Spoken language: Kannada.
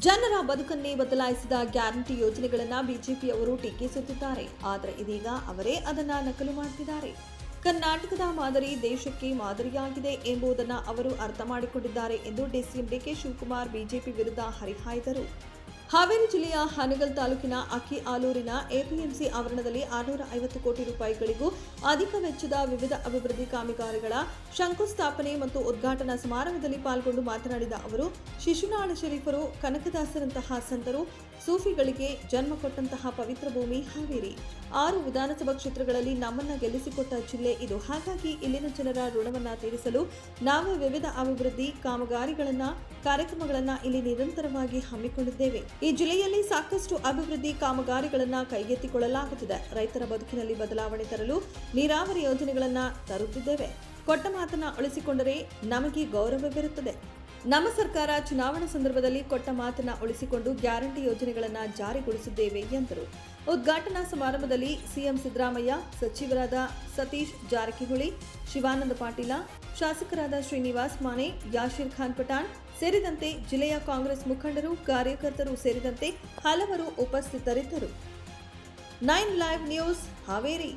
ಜನರ ಬದುಕನ್ನೇ ಬದಲಾಯಿಸಿದ ಗ್ಯಾರಂಟಿ ಯೋಜನೆಗಳನ್ನ ಬಿಜೆಪಿಯವರು ಟೀಕಿಸುತ್ತಿದ್ದಾರೆ. ಆದರೆ ಇದೀಗ ಅವರೇ ಅದನ್ನ ನಕಲು ಮಾಡ್ತಿದ್ದಾರೆ. ಕರ್ನಾಟಕದ ಮಾದರಿ ದೇಶಕ್ಕೆ ಮಾದರಿಯಾಗಿದೆ ಎಂಬುದನ್ನು ಅವರು ಅರ್ಥ ಮಾಡಿಕೊಂಡಿದ್ದಾರೆ ಎಂದು ಡಿಸಿಎಂ ಡಿಕೆ ಶಿವಕುಮಾರ್ ಬಿಜೆಪಿ ವಿರುದ್ಧ ಹರಿಹಾಯ್ದರು. ಹಾವೇರಿ ಜಿಲ್ಲೆಯ ಹಾನಗಲ್ ತಾಲೂಕಿನ ಅಕ್ಕಿ ಆಲೂರಿನ ಎಪಿಎಂಸಿ ಆವರಣದಲ್ಲಿ ಆರುನೂರ ಐವತ್ತು ಕೋಟಿ ರೂಪಾಯಿಗಳಿಗೂ ಅಧಿಕ ವೆಚ್ಚದ ವಿವಿಧ ಅಭಿವೃದ್ಧಿ ಕಾಮಗಾರಿಗಳ ಶಂಕುಸ್ಥಾಪನೆ ಮತ್ತು ಉದ್ಘಾಟನಾ ಸಮಾರಂಭದಲ್ಲಿ ಪಾಲ್ಗೊಂಡು ಮಾತನಾಡಿದ ಅವರು, ಶಿಶುನಾಳ ಶರೀಫರು, ಕನಕದಾಸರಂತಹ ಸಂತರು, ಸೂಫಿಗಳಿಗೆ ಜನ್ಮ ಕೊಟ್ಟಂತಹ ಪವಿತ್ರ ಭೂಮಿ ಹಾವೇರಿ. ಆರು ವಿಧಾನಸಭಾ ಕ್ಷೇತ್ರಗಳಲ್ಲಿ ನಮ್ಮನ್ನ ಗೆಲ್ಲಿಸಿಕೊಟ್ಟ ಜಿಲ್ಲೆ ಇದು. ಹಾಗಾಗಿ ಇಲ್ಲಿನ ಜನರ ಋಣವನ್ನ ತೀರಿಸಲು ನಾವು ವಿವಿಧ ಅಭಿವೃದ್ಧಿ ಕಾಮಗಾರಿಗಳನ್ನ, ಕಾರ್ಯಕ್ರಮಗಳನ್ನ ಇಲ್ಲಿ ನಿರಂತರವಾಗಿ ಹಮ್ಮಿಕೊಂಡಿದ್ದೇವೆ. ಈ ಜಿಲ್ಲೆಯಲ್ಲಿ ಸಾಕಷ್ಟು ಅಭಿವೃದ್ಧಿ ಕಾಮಗಾರಿಗಳನ್ನು ಕೈಗೆತ್ತಿಕೊಳ್ಳಲಾಗುತ್ತಿದೆ. ರೈತರ ಬದುಕಿನಲ್ಲಿ ಬದಲಾವಣೆ ತರಲು ನೀರಾವರಿ ಯೋಜನೆಗಳನ್ನು ತರುತ್ತಿದ್ದೇವೆ. ಕೊಟ್ಟ ಮಾತನ್ನ ಉಳಿಸಿಕೊಂಡರೆ ನಮಗೆ ಗೌರವವಿರುತ್ತದೆ. ನಮ್ಮ ಸರ್ಕಾರ ಚುನಾವಣಾ ಸಂದರ್ಭದಲ್ಲಿ ಕೊಟ್ಟ ಮಾತನ್ನ ಉಳಿಸಿಕೊಂಡು ಗ್ಯಾರಂಟಿ ಯೋಜನೆಗಳನ್ನು ಜಾರಿಗೊಳಿಸಿದ್ದೇವೆ ಎಂದರು. ಉದ್ಘಾಟನಾ ಸಮಾರಂಭದಲ್ಲಿ ಸಿಎಂ ಸಿದ್ದರಾಮಯ್ಯ, ಸಚಿವರಾದ ಸತೀಶ್ ಜಾರಕಿಹೊಳಿ, ಶಿವಾನಂದ ಪಾಟೀಲ, ಶಾಸಕರಾದ ಶ್ರೀನಿವಾಸ್ ಮಾನೆ, ಯಾಶೀರ್ ಖಾನ್ ಪಠಾಣ್ ಸೇರಿದಂತೆ ಜಿಲ್ಲೆಯ ಕಾಂಗ್ರೆಸ್ ಮುಖಂಡರು, ಕಾರ್ಯಕರ್ತರು ಸೇರಿದಂತೆ ಹಲವರು ಉಪಸ್ಥಿತರಿದ್ದರು. Nine live news Haveri.